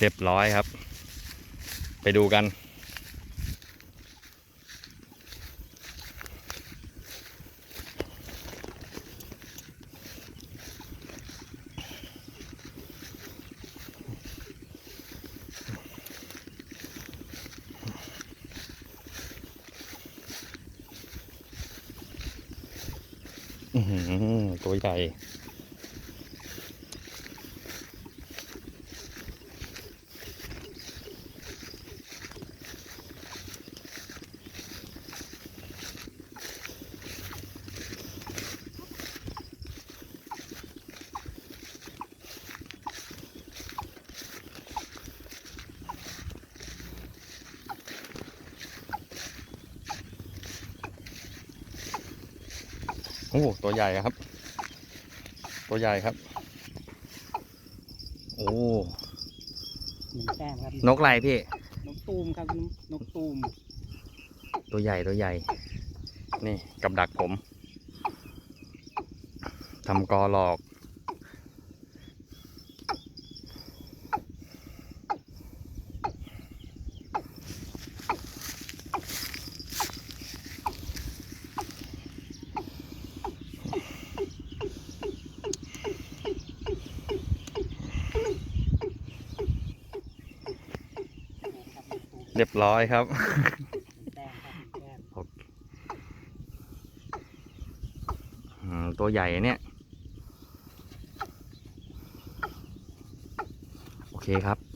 เรียบร้อยครับ ไปดูกันอื้อหือตัวใหญ่ โอ้ตัวใหญ่ครับ ตัวใหญ่ครับ โอ้หนึ่งแต้มครับนกอะไรพี่ นกตูมครับนกนกตูมตัวใหญ่ตัวใหญ่ นี่กับดักผมทำกอหลอก ครับนกตูม เรียบร้อยครับหนึ่งแต้มครับหนึ่งแต้มอืมตัวใหญ่เนี่ย โอเคครับ